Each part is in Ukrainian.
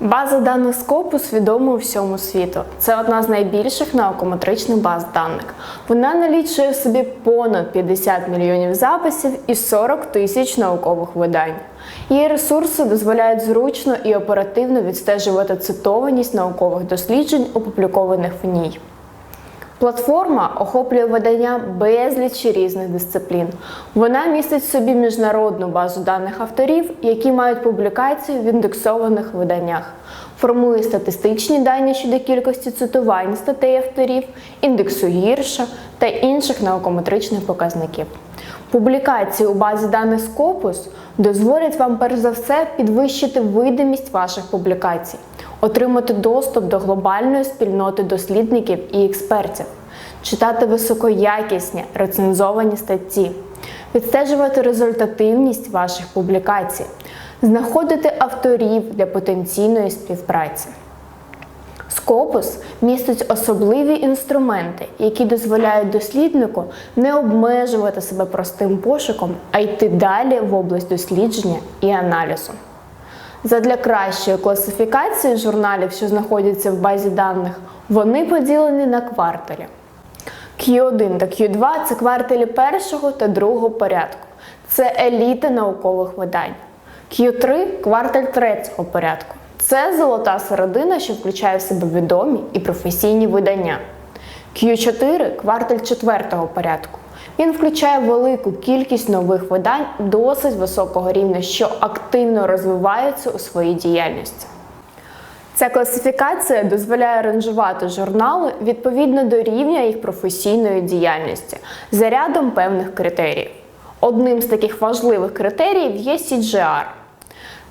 База даних Scopus відома у всьому світу. Це одна з найбільших наукометричних баз даних. Вона налічує в собі понад 50 мільйонів записів і 40 тисяч наукових видань. Її ресурси дозволяють зручно і оперативно відстежувати цитованість наукових досліджень, опублікованих в ній. Платформа охоплює видання безлічі різних дисциплін. Вона містить в собі міжнародну базу даних авторів, які мають публікації в індексованих виданнях, формує статистичні дані щодо кількості цитувань статей авторів, індексу гірша та інших наукометричних показників. Публікації у базі даних Scopus дозволять вам перш за все підвищити видимість ваших публікацій, отримати доступ до глобальної спільноти дослідників і експертів, читати високоякісні рецензовані статті, відстежувати результативність ваших публікацій, знаходити авторів для потенційної співпраці. Scopus містить особливі інструменти, які дозволяють досліднику не обмежувати себе простим пошуком, а йти далі в область дослідження і аналізу. Задля кращої класифікації журналів, що знаходяться в базі даних, вони поділені на кварталі. Q1 та Q2 це кварталі першого та другого порядку. Це еліта наукових видань. Q3 кварталь третього порядку. Це золота середина, що включає в себе відомі і професійні видання. Q4 кварталь четвертого порядку. Він включає велику кількість нових видань досить високого рівня, що активно розвиваються у своїй діяльності. Ця класифікація дозволяє ранжувати журнали відповідно до рівня їх професійної діяльності за рядом певних критеріїв. Одним з таких важливих критеріїв є CGR.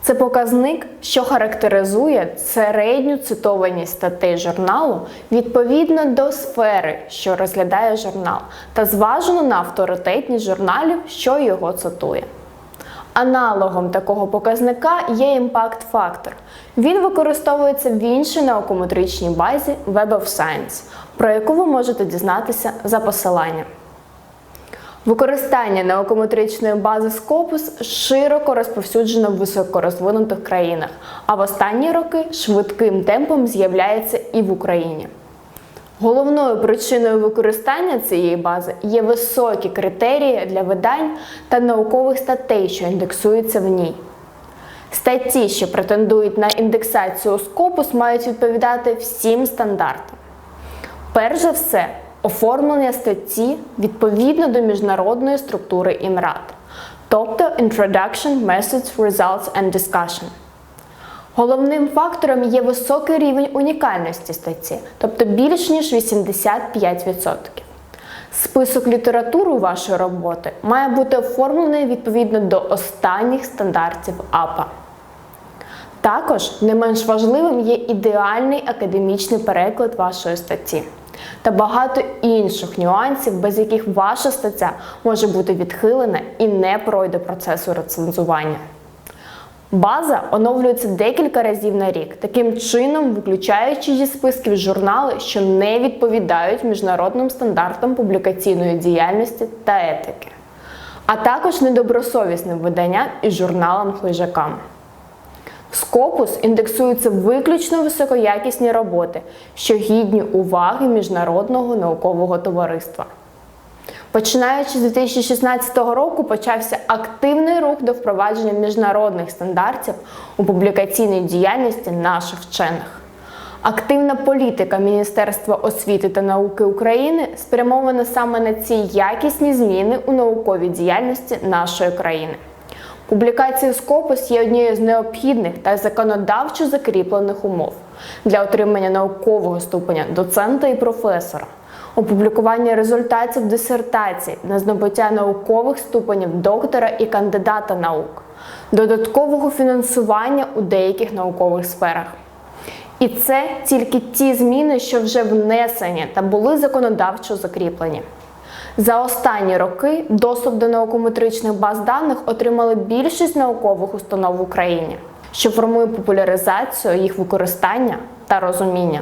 Це показник, що характеризує середню цитованість статей журналу відповідно до сфери, що розглядає журнал, та зважено на авторитетність журналів, що його цитує. Аналогом такого показника є імпакт-фактор. Він використовується в іншій наукометричній базі Web of Science, про яку ви можете дізнатися за посиланням. Використання наукометричної бази Scopus широко розповсюджено в високорозвинутих країнах, а в останні роки швидким темпом з'являється і в Україні. Головною причиною використання цієї бази є високі критерії для видань та наукових статей, що індексуються в ній. Статті, що претендують на індексацію Scopus, мають відповідати всім стандартам. Перш за все, оформлення статті відповідно до міжнародної структури ІМРАД, тобто Introduction, Methods, Results and Discussion. Головним фактором є високий рівень унікальності статті, тобто більш ніж 85%. Список літератури вашої роботи має бути оформлений відповідно до останніх стандартів АПА. Також не менш важливим є ідеальний академічний переклад вашої статті та багато інших нюансів, без яких ваша стаття може бути відхилена і не пройде процесу рецензування. База оновлюється декілька разів на рік, таким чином виключаючи зі списків журнали, що не відповідають міжнародним стандартам публікаційної діяльності та етики, а також недобросовісним виданням і журналам хижакам. Scopus індексуються виключно високоякісні роботи, що гідні уваги міжнародного наукового товариства. Починаючи з 2016 року почався активний рух до впровадження міжнародних стандартів у публікаційній діяльності наших вчених. Активна політика Міністерства освіти та науки України спрямована саме на ці якісні зміни у науковій діяльності нашої країни. Публікація Scopus є однією з необхідних та законодавчо закріплених умов для отримання наукового ступеня доцента і професора, опублікування результатів дисертацій на здобуття наукових ступенів доктора і кандидата наук, додаткового фінансування у деяких наукових сферах. І це тільки ті зміни, що вже внесені та були законодавчо закріплені. За останні роки доступ до наукометричних баз даних отримали більшість наукових установ в Україні, що формує популяризацію їх використання та розуміння.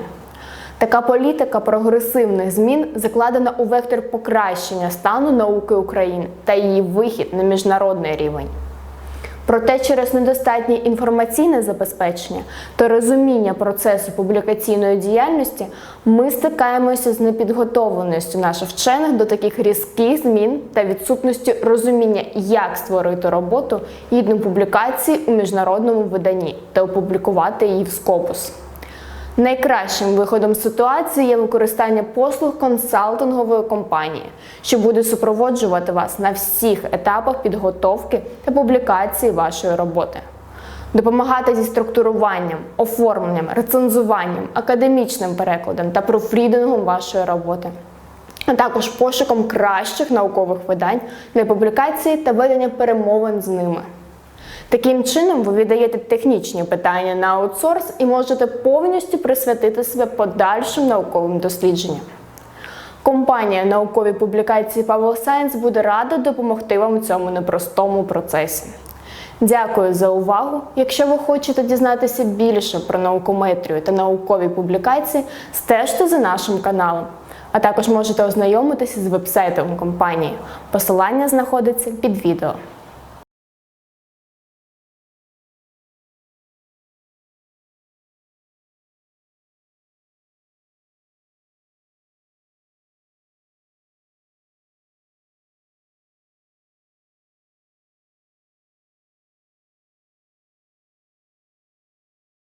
Така політика прогресивних змін закладена у вектор покращення стану науки України та її вихід на міжнародний рівень. Проте через недостатнє інформаційне забезпечення та розуміння процесу публікаційної діяльності ми стикаємося з непідготовленістю наших вчених до таких різких змін та відсутності розуміння, як створити роботу гідну публікації у міжнародному виданні та опублікувати її в Scopus. Найкращим виходом ситуації є використання послуг консалтингової компанії, що буде супроводжувати вас на всіх етапах підготовки та публікації вашої роботи. Допомагати зі структуруванням, оформленням, рецензуванням, академічним перекладом та профрідингом вашої роботи, а також пошуком кращих наукових видань для публікації та ведення перемовин з ними. Таким чином, ви віддаєте технічні питання на аутсорс і можете повністю присвятити себе подальшим науковим дослідженням. Компанія наукові публікації Pavle Science буде рада допомогти вам у цьому непростому процесі. Дякую за увагу! Якщо ви хочете дізнатися більше про наукометрію та наукові публікації, стежте за нашим каналом. А також можете ознайомитися з вебсайтом компанії. Посилання знаходиться під відео.